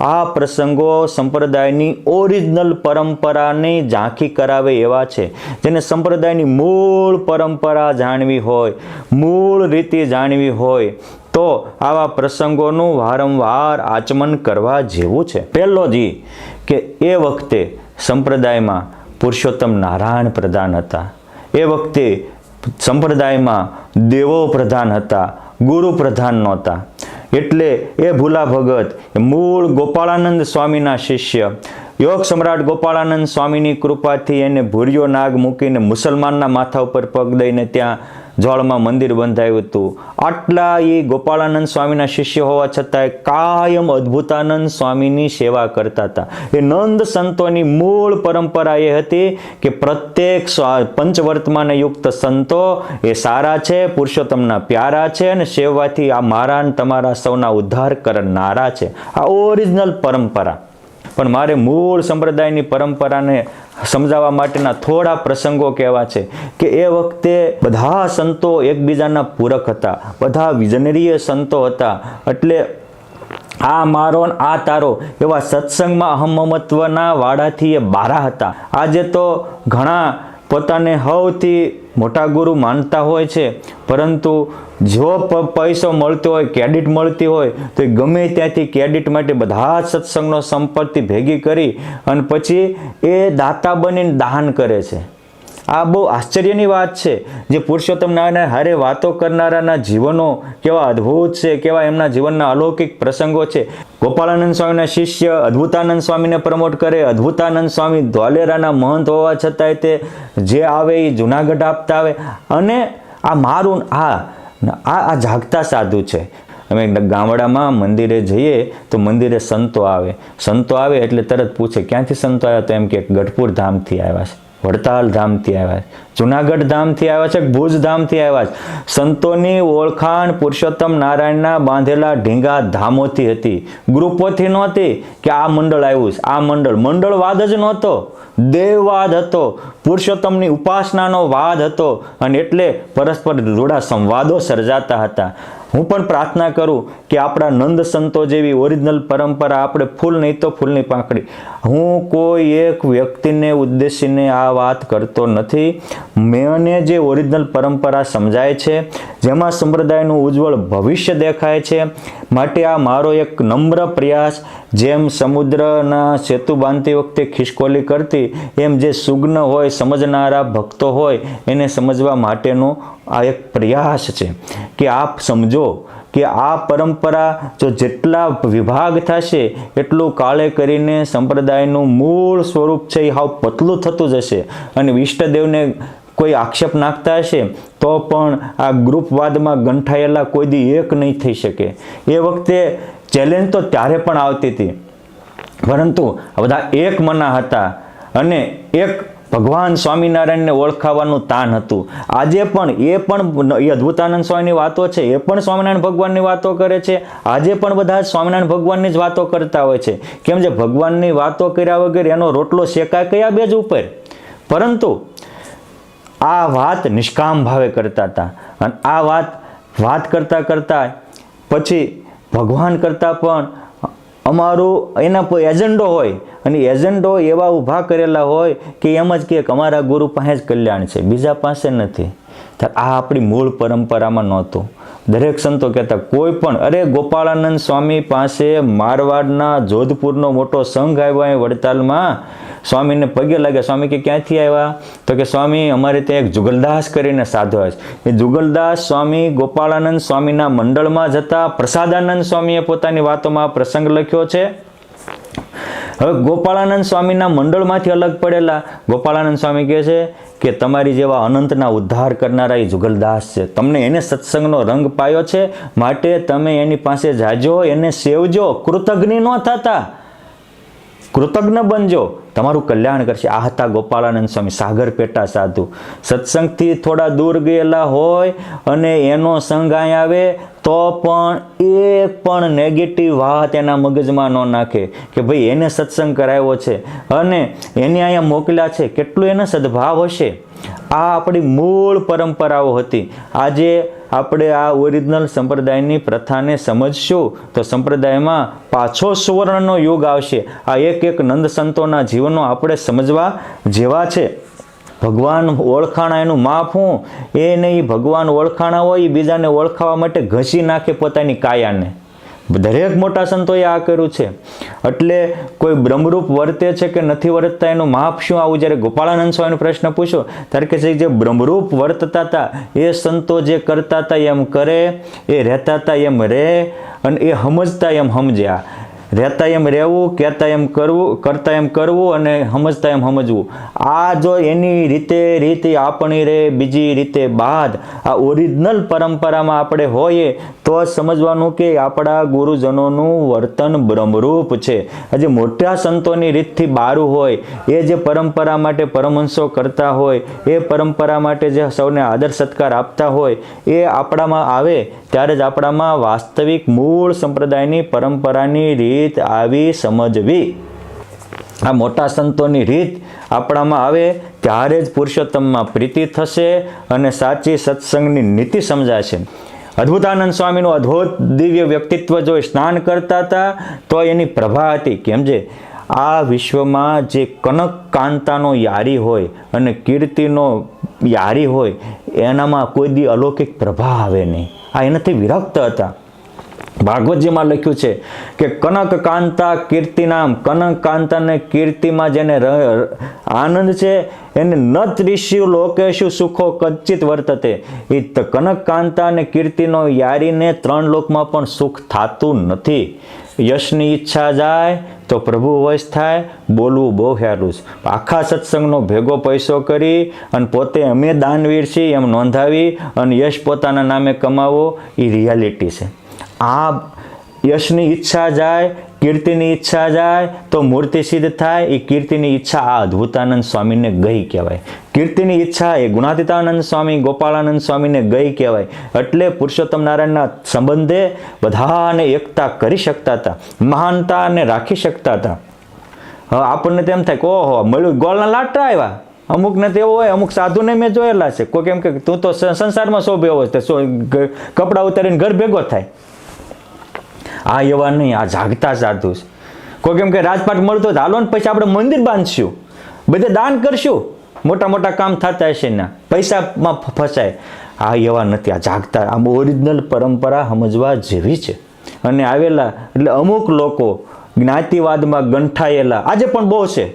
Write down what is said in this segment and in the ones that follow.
આ પ્રસંગો સંપ્રદાયની ઓરિજિનલ પરંપરાની ઝાંખી કરાવે એવા છે. જેને સંપ્રદાયની મૂળ પરંપરા જાણવી હોય, મૂળ રીતે જાણવી હોય, તો આવા પ્રસંગોનું વારંવાર આચમન કરવા જેવું છે. પહેલો જી, કે એ વખતે સંપ્રદાયમાં પુરુષોત્તમ નારાયણ પ્રધાન હતા. એ વખતે સંપ્રદાયમાં દેવો પ્રધાન હતા, ગુરુ પ્રધાન નહોતા. એટલે એ ભૂલા ભગત મૂળ ગોપાળાનંદ સ્વામીના શિષ્ય. યોગ સમ્રાટ ગોપાળાનંદ સ્વામીની કૃપાથી એને ભૂર્યો નાગ મૂકીને મુસલમાનના માથા ઉપર પગ દઈને ત્યાં જળમાં મંદિર બંધાયું હતું. આટલા એ ગોપાળાનંદ સ્વામીના શિષ્ય હોવા છતાંય કાયમ અદ્ભુતાનંદ સ્વામીની સેવા કરતા હતા. એ નંદ સંતોની મૂળ પરંપરા એ હતી કે પ્રત્યેક પંચવર્તમાન યુક્ત સંતો એ સારા છે, પુરુષોત્તમના પ્યારા છે અને સેવાથી આ મારા તમારા સૌના ઉદ્ધાર કરનારા છે. આ ઓરિજિનલ પરંપરા. પણ મારે મૂળ સંપ્રદાયની પરંપરાને સમજાવવા માટેના થોડા પ્રસંગો કહેવા છે કે એ વખતે બધા સંતો એકબીજાના પૂરક હતા, બધા વિજનરીય સંતો હતા. એટલે આ મારો આ તારો એવા સત્સંગમાં અહમમત્વના વાડાથી એ બારા હતા. આજે તો ઘણા પોતાને સૌથી મોટા ગુરુ માનતા હોય છે, પરંતુ જો પૈસો મળતો હોય ક્રેડિટ મળતી હોય, તો એ ગમે ત્યાંથી ક્રેડિટ માટે બધા જ સત્સંગનો સંપત્તિ ભેગી કરી અને પછી એ દાતા બનીને દાન કરે છે. આ બહુ આશ્ચર્યની વાત છે જે પુરુષોત્તમ નારાયણ હારે વાતો કરનારાના જીવનો કેવા અદ્ભુત છે, કેવા એમના જીવનના અલૌકિક પ્રસંગો છે. ગોપાળાનંદ સ્વામીના શિષ્ય અદ્ભુતાનંદ સ્વામીને પ્રમોટ કરે. અદ્ભુતાનંદ સ્વામી ધોલેરાના મહંત હોવા છતાંય તે જે આવે એ જુનાગઢ આપતા આવે. અને આ મારું આ આ આ જાગતા સાધુ છે. અમે ગામડામાં મંદિરે જઈએ તો મંદિરે સંતો આવે. સંતો આવે એટલે તરત પૂછે, ક્યાંથી સંતો આવ્યા? તો એમ કે, ગઢપુર ધામથી આવ્યા છે. વડતાલ ધામથી આવ્યા છે. જુનાગઢ ધામથી આવ્યા છે ભુજ ધામથી આવ્યા છે? સંતોની ઓળખાણ પુરુષોત્તમ નારાયણના બાંધેલા ઢીંગા ધામોથી હતી. ગ્રુપોથી નહોતી કે આ મંડળ આવ્યું છે. આ મંડળ મંડળવાદ જ નહોતો. દેવવાદ હતો. પુરુષોત્તમની ઉપાસનાનો વાદ હતો. અને એટલે પરસ્પર રૂડા સંવાદો સર્જાતા હતા. હું પણ પ્રાર્થના કરું કે આપણા નંદ સંતો જેવી ઓરિજિનલ પરંપરા આપણે ફૂલ નહીં તો ફૂલની પાંખડી. હું કોઈ એક વ્યક્તિને, ઉદ્દેશીને આ વાત કરતો નથી. મને જે ઓરિજિનલ પરંપરા સમજાય છે, જેમાં સંપ્રદાયનું ઉજ્જવળ ભવિષ્ય દેખાય છે, માટે આ મારો એક નમ્ર પ્રયાસ જેમ સમુદ્રના સેતુ બાંધતી વખતે ખિસકોલી કરતી, એમ જે સુગ્ન હોય, સમજનારા ભક્તો હોય, એને સમજવા માટેનો આ એક પ્રયાસ છે કે આપ સમજો કે આ પરંપરા જો જેટલા વિભાગ થશે, એટલું કાળે કરીને સંપ્રદાયનું મૂળ સ્વરૂપ છે એ હાવ પતલું થતું જશે. અને ઈષ્ટદેવને કોઈ આક્ષેપ નાખતા હશે, તો પણ આ ગ્રુપવાદમાં ગંઠાયેલા કોઈ દી એક નહીં થઈ શકે. એ વખતે ચેલેન્જ તો ત્યારે પણ આવતી હતી. પરંતુ બધા એક મના હતા અને એક ભગવાન સ્વામિનારાયણને ઓળખાવાનું તાન હતું. આજે પણ એ પણ એ અદ્ભુતાનંદ સ્વામીની વાતો છે, એ પણ સ્વામિનારાયણ ભગવાનની વાતો કરે છે. આજે પણ બધા સ્વામિનારાયણ ભગવાનની જ વાતો કરતા હોય છે. કેમ જે ભગવાનની વાતો કર્યા વગર એનો રોટલો શેકાય કયા બેજ ઉપર? પરંતુ આ વાત નિષ્કામ ભાવે કરતા હતા. અને આ વાત વાત કરતાં કરતાં પછી ભગવાન કરતાં પણ અમારું એના પર એજન્ડો હોય અને એજન્ડો એવા ઊભા કરેલા હોય કે એમ જ કે અમારા ગુરુ પાસે જ કલ્યાણ છે, બીજા પાસે નથી. આ આપણી મૂળ પરંપરામાં નહોતું. દરેક સંતો કહેતા, કોઈ પણ અરે, ગોપાળાનંદ સ્વામી પાસે મારવાડના જોધપુરનો મોટો સંઘ આવ્યો એ વડતાલમાં. સ્વામીને પગે લાગ્યા. સ્વામી કે ક્યાંથી આવ્યા? તો કે, સ્વામી, અમારે ત્યાં એક જુગલદાસ કરીને સાધુ છે. એ જુગલદાસ સ્વામી ગોપાળાનંદ સ્વામીના મંડળમાં જતા પ્રસાદાનંદ સ્વામીએ પોતાની વાતોમાં પ્રસંગ લખ્યો છે. હવે ગોપાળાનંદ સ્વામીના મંડળમાંથી અલગ પડેલા. ગોપાળાનંદ સ્વામી કહે છે કે તમારી જેવા અનંતના ઉદ્ધાર કરનારા એ જુગલદાસ છે. તમને એને સત્સંગનો રંગ પાયો છે. માટે તમે એની પાસે જાજો, એને સેવજો. કૃતજ્ઞ ન થતા. કૃતજ્ઞ બનજો. તમારું કલ્યાણ કરશે. આ હતા ગોપાળાનંદ સ્વામી, સાગર પેટા સાધુ. સત્સંગથી થોડા દૂર ગયેલા હોય અને એનો સંગ અહીં આવે તો પણ એક પણ નેગેટિવ વાત એના મગજમાં ન નાખે કે ભાઈ એને સત્સંગ કરાવ્યો છે અને એને અહીંયા મોકલ્યા છે. કેટલું એને સદભાવ હશે? આ આપણી મૂળ પરંપરાઓ હતી. આજે આપણે આ ઓરિજિનલ સંપ્રદાયની પ્રથાને સમજશું તો સંપ્રદાયમાં પાછો સુવર્ણનો યુગ આવશે. આ એક એક નંદ સંતોના જીવનો આપણે સમજવા જેવા છે. ભગવાન ઓળખાણા એનું માપ હું? એ નહીં ભગવાન ઓળખાણા હોય, એ બીજાને ઓળખાવા માટે ઘસી નાખે પોતાની કાયાને. દરેક મોટા સંતોએ આ કર્યું છે. એટલે કોઈ બ્રહ્મરૂપ વર્તે છે કે નથી વર્તતા એનું માપ શું? આવું જ્યારે ગોપાળાનંદ સ્વામીનો પ્રશ્ન પૂછો, ત્યારે કે છે જે બ્રહ્મરૂપ વર્તતા હતા, એ સંતો જે કરતા હતા એમ કરે, એ રહેતા હતા એમ રહે અને એ સમજતા એમ સમજ્યા. રહેતા એમ રહેવું, કહેતા એમ કરવું, કરતા એમ કરવું અને સમજતા એમ સમજવું. આ જો એની રીતે રીતે આપણી રે બીજી રીતે બાદ આ ઓરિજિનલ પરંપરામાં આપણે હોઈએ, તો જ સમજવાનું કે આપણા ગુરુજનોનું વર્તન બ્રહ્મરૂપ છે. આજે મોટા સંતોની રીતથી બારું હોય, એ જે પરંપરા માટે પરમહંસો કરતા હોય, એ પરંપરા માટે જે સૌને આદર સત્કાર આપતા હોય, એ આપણામાં આવે, ત્યારે જ આપણામાં વાસ્તવિક મૂળ સંપ્રદાયની પરંપરાની રીત આવી સમજવી. આ મોટા સંતોની રીત આપણામાં આવે ત્યારે જ પુરુષોત્તમમાં પ્રીતિ થશે અને સાચી સત્સંગની નીતિ સમજાશે. અદ્ભુતાનંદ સ્વામીનું અદ્ભુત દિવ્ય વ્યક્તિત્વ જો સ્નાન કરતા હતા, તો એની પ્રભા હતી. કેમ જે? આ વિશ્વમાં જે કનક કાંતાનો યારી હોય અને કીર્તિનો યારી હોય, એનામાં કોઈ દી અલૌકિક પ્રભા આવે નહીં. આ એનાથી વિરક્ત હતા. ભાગવતજીમાં લખ્યું છે કે કનક કાંતા કીર્તિનામ, કનક કાંતાને કીર્તિમાં જેને આનંદ છે, એને ન ત્રિષ્યુ લોકેશુ સુખો કચ્ચિત વર્તતે. એ કનક કાંતા અને કીર્તિનો યારીને ત્રણ લોકમાં પણ સુખ થતું નથી. યશની ઈચ્છા જાય તો પ્રભુ વશ થાય, બોલવું બહુ હેરું છે. આખા સત્સંગનો ભેગો પૈસો કરી અને પોતે અમે દાનવીર છીએ એમ નોંધાવી અને યશ પોતાના નામે કમાવો એ રિયાલિટી છે. આ યશની ઈચ્છા જાય, કીર્તિની ઈચ્છા જાય, તો મૂર્તિ સિદ્ધ થાય. એ કીર્તિની ઈચ્છા આ અદ્ભુતાનંદ સ્વામીને ગઈ કહેવાય. કીર્તિની ઈચ્છા એ ગુણાતીતાનંદ સ્વામી, ગોપાળાનંદ સ્વામીને ગઈ કહેવાય. એટલે પુરુષોત્તમ નારાયણના સંબંધે બધાને એકતા કરી શકતા હતા, મહાનતાને રાખી શકતા હતા. આપણને તેમ થાય કે ઓહો, મળ્યું, ગોળના લાટા આવ્યા. અમુકને તો એવું હોય, અમુક સાધુને મેં જોયેલા છે. કોઈ કેમ કે, તું તો સંસારમાં શોભ્યો હોય કપડાં ઉતારીને ઘર ભેગો થાય. આ એવા નહીં, આ જાગતા સાધુ છે. કોઈ કેમ કે રાજપાટ મળતો હાલો ને પછી આપણે મંદિર બાંધશું. બધે દાન કરશું. મોટા મોટા કામ થતા હશે ને. પૈસામાં ફસાય. આ એવા નથી, આ જાગતા. આમ ઓરિજિનલ પરંપરા સમજવા જેવી છે. અને આવેલા, એટલે અમુક લોકો જ્ઞાતિવાદમાં ગંઠાયેલા, આજે પણ બહુ છે.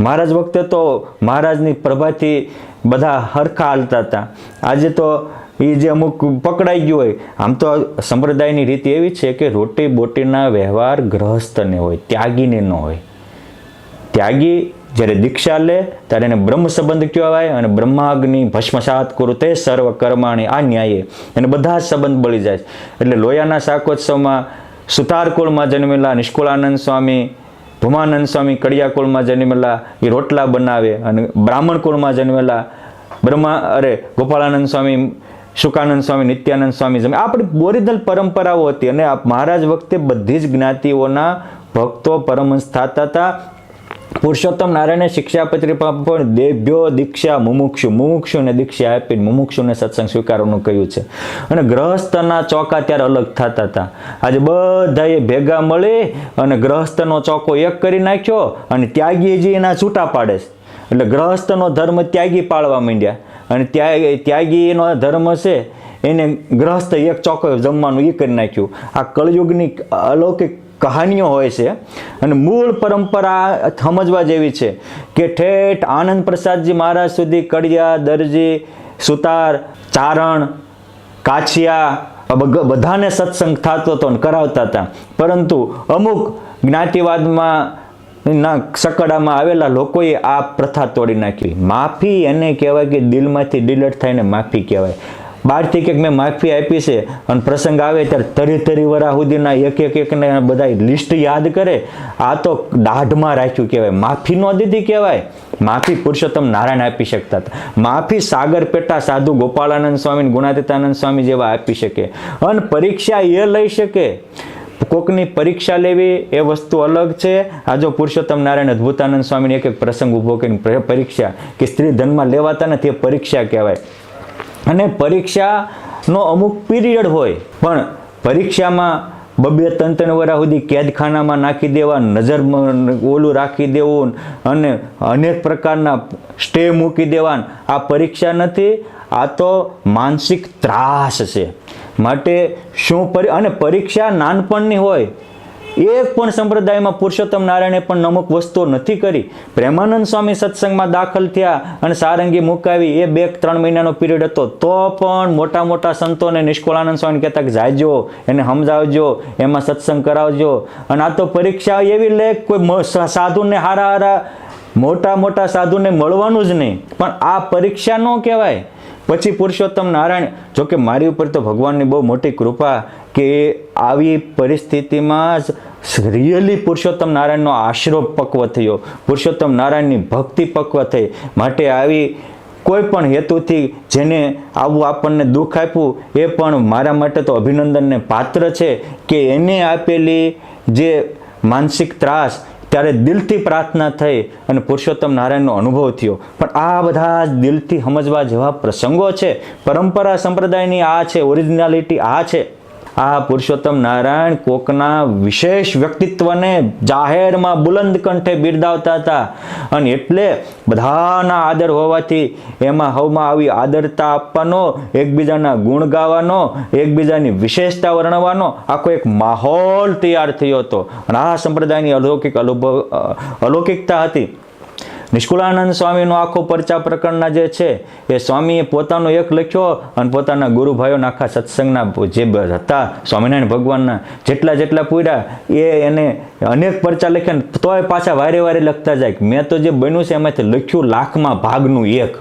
મહારાજ વખતે તો મહારાજની પ્રભાથી બધા હરખા હાલતા હતા. આજે તો એ જે અમુક પકડાઈ ગયું હોય, આમ તો સંપ્રદાયની રીતિ એવી છે કે રોટી બોટીના વ્યવહાર ગ્રહસ્થને હોય, ત્યાગીને ન હોય ત્યાગી જ્યારે દીક્ષા લે, ત્યારે એને બ્રહ્મ સંબંધ કહેવાય અને બ્રહ્માગ્નિ, ભસ્મસાત કુરુતે સર્વ કર્માણી, આ ન્યાયે એને બધા જ સંબંધ બળી જાય. એટલે લોયાના શાકોત્સવમાં સુતાર કુળમાં જન્મેલા નિષ્કુળાનંદ સ્વામી, ભૂમાનંદ સ્વામી કડિયા કુળમાં જન્મેલા એ રોટલા બનાવે અને બ્રાહ્મણ કુળમાં જન્મેલા બ્રહ્મા, અરે ગોપાળાનંદ સ્વામી શુકાનંદ સ્વામી, નિત્યાનંદ સ્વામી જમે આપણી ઓરિજિનલ પરંપરાઓ હતી અને મહારાજ વખતે બધી જ જ્ઞાતિઓના ભક્તો પરમહંસ થતા હતા. પુરુષોત્તમ નારાયણે શિક્ષાપત્રીમાં પણ દેભ્યો દીક્ષા, મુમુક્ષુ મુમુક્ષુને દીક્ષા આપીને મુમુક્ષુને સત્સંગ સ્વીકારવાનું કહ્યું છે. અને ગ્રહસ્થના ચોકા ત્યારે અલગ થતા હતા. આજે બધાએ ભેગા મળી અને ગ્રહસ્થનો ચોકો એક કરી નાખ્યો અને ત્યાગીજી એના છૂટા પાડે એટલે ગ્રહસ્થનો ધર્મ ત્યાગી પાળવા માંડ્યા. અને ત્યાગ ત્યાગીનો ધર્મ છે, એને ગ્રહસ્થ એક ચોકો જમવાનું એ કરી નાખ્યું. આ કળયુગની અલૌકિક કહાનીઓ હોય છે અને મૂળ પરંપરા સમજવા જેવી છે કે ઠેઠ આનંદ પ્રસાદજી મહારાજ સુધી કડિયા, દરજી, સુતાર, ચારણ, કાછિયા બધાને સત્સંગ થતો હતો ને કરાવતા હતા. પરંતુ અમુક જ્ઞાતિવાદમાં ના સકડામાં આવેલા લોકોએ આ પ્રથા તોડી નાખી. માફી એને કહેવાય કે દિલમાંથી ડિલેટ થઈને માફી કહેવાય. બહારથી કંઈક મેં માફી આપી છે અને પ્રસંગ આવે ત્યારે તરી તરી વરા સુધીના એક એક એકને બધા લિસ્ટ યાદ કરે. આ તો દાઢમાં રાખ્યું કહેવાય. માફી ન દીધી કહેવાય. માફી પુરુષોત્તમ નારાયણ આપી શકતા હતા. માફી સાગર પેટા સાધુ ગોપાળાનંદ સ્વામી ગુણાતીતાનંદ સ્વામી જેવા આપી શકે. અને પરીક્ષા એ લઈ શકે. કોકની પરીક્ષા લેવી એ વસ્તુ અલગ છે. આ જો પુરુષોત્તમ નારાયણ અદ્ભુતાનંદ સ્વામીને એક એક પ્રસંગ ઊભો કરીને પરીક્ષા કે સ્ત્રી ધનમાં લેવાતા નથી એ પરીક્ષા કહેવાય. અને પરીક્ષાનો અમુક પીરિયડ હોય, પણ પરીક્ષામાં બબે ત્રણ ત્રણ વર્ષ સુધી કેદખાનામાં નાખી દેવા, નજર ઓલું રાખી દેવું અને અનેક પ્રકારના સ્ટે મૂકી દેવા આ પરીક્ષા નથી, આ તો માનસિક ત્રાસ છે. માટે શું પરી, અને પરીક્ષા નાનપણની હોય એક પણ સંપ્રદાયમાં પુરુષોત્તમ નારાયણે પણ અમુક વસ્તુઓ નથી કરી. પ્રેમાનંદ સ્વામી સત્સંગમાં દાખલ થયા અને સારંગી મુકાવી એ બે, ત્રણ મહિનાનો પિરિયડ હતો, તો પણ મોટા મોટા સંતોને નિષ્કુળાનંદ સ્વામી કહેતા કે જાજો એને સમજાવજો એમાં સત્સંગ કરાવજો. અને આ તો પરીક્ષા એવી લે કોઈ સાધુને હારા હારા, મોટા મોટા સાધુને મળવાનું જ નહીં. પણ આ પરીક્ષા ન કહેવાય. પછી પુરુષોત્તમ નારાયણ, જોકે મારી ઉપર તો ભગવાનની બહુ મોટી કૃપા કે આવી પરિસ્થિતિમાં જ રિયલી પુરુષોત્તમ નારાયણનો આશરો પક્વ થયો. પુરુષોત્તમ નારાયણની ભક્તિ પક્વ થઈ. માટે આવી કોઈ પણ હેતુથી જેને આવું આપણને દુઃખ આપ્યું, એ પણ મારા માટે તો અભિનંદનને પાત્ર છે કે એને આપેલી જે માનસિક ત્રાસ ત્યારે દિલથી પ્રાર્થના થઈ અને પુરુષોત્તમ નારાયણનો અનુભવ થયો. પણ આ બધા દિલથી સમજવા જેવા પ્રસંગો છે. પરંપરા સંપ્રદાયની આ છે ઓરિજિનાલિટી આ છે. આ પુરુષોત્તમ નારાયણ કોકના વિશેષ વ્યક્તિત્વને જાહેરમાં બુલંદ કંઠે બિરદાવતા હતા. અને એટલે બધાના આદર હોવાથી એમાં હવમાં આવી આદરતા આપવાનો, એકબીજાના ગુણ ગાવાનો, એકબીજાની વિશેષતા વર્ણવાનો આખો એક માહોલ તૈયાર થયો હતો. અને આ સંપ્રદાયની અલૌકિક અલૌકિકતા હતી. નિષ્કુળાનંદ સ્વામીનો આખો પરચા પ્રકરણના જે છે, એ સ્વામીએ પોતાનો એક લખ્યો અને પોતાના ગુરુભાઈઓના આખા સત્સંગના જે હતા, સ્વામિનારાયણ ભગવાનના જેટલા જેટલા પૂર્યા, એ એને અનેક પરચા લખ્યા ને તોય પાછા વારે વારે લખતા જાય મેં તો જે બન્યું છે એમાંથી લખ્યું લાખમાં ભાગનું એક.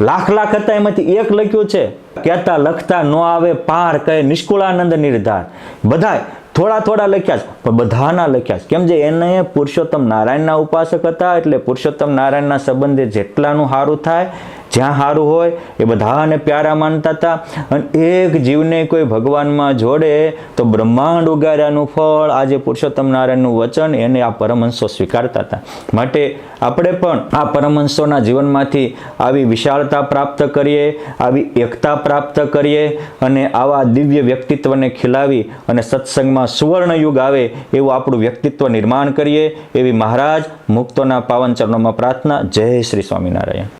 લાખ લાખ હતા એમાંથી એક લખ્યું છે. કહેતા લખતા ન આવે, પાર કહે નિષ્કુળાનંદ નિર્ધાર. બધાય થોડા થોડા લખ્યા છે, પણ બધાના લખ્યા છે. કેમ જે એને પુરુષોત્તમ નારાયણના ઉપાસક હતા, એટલે પુરુષોત્તમ નારાયણના સંબંધે જેટલાનું સારું થાય જ્યાં સારું હોય એ બધાને પ્યારા માનતા હતા. અને એક જીવને કોઈ ભગવાનમાં જોડે તો બ્રહ્માંડ ઉગાર્યાનું ફળ, આજે પુરુષોત્તમ નારાયણનું વચન એને આ પરમહંસો સ્વીકારતા હતા. માટે આપણે પણ આ પરમહંસોના જીવનમાંથી આવી વિશાળતા પ્રાપ્ત કરીએ, આવી એકતા પ્રાપ્ત કરીએ અને આવા દિવ્ય વ્યક્તિત્વને ખીલાવી અને સત્સંગમાં સુવર્ણ યુગ આવે એવું આપણું વ્યક્તિત્વ નિર્માણ કરીએ. એવી મહારાજ મુક્તોના પાવન ચરણોમાં પ્રાર્થના. જય શ્રી સ્વામિનારાયણ.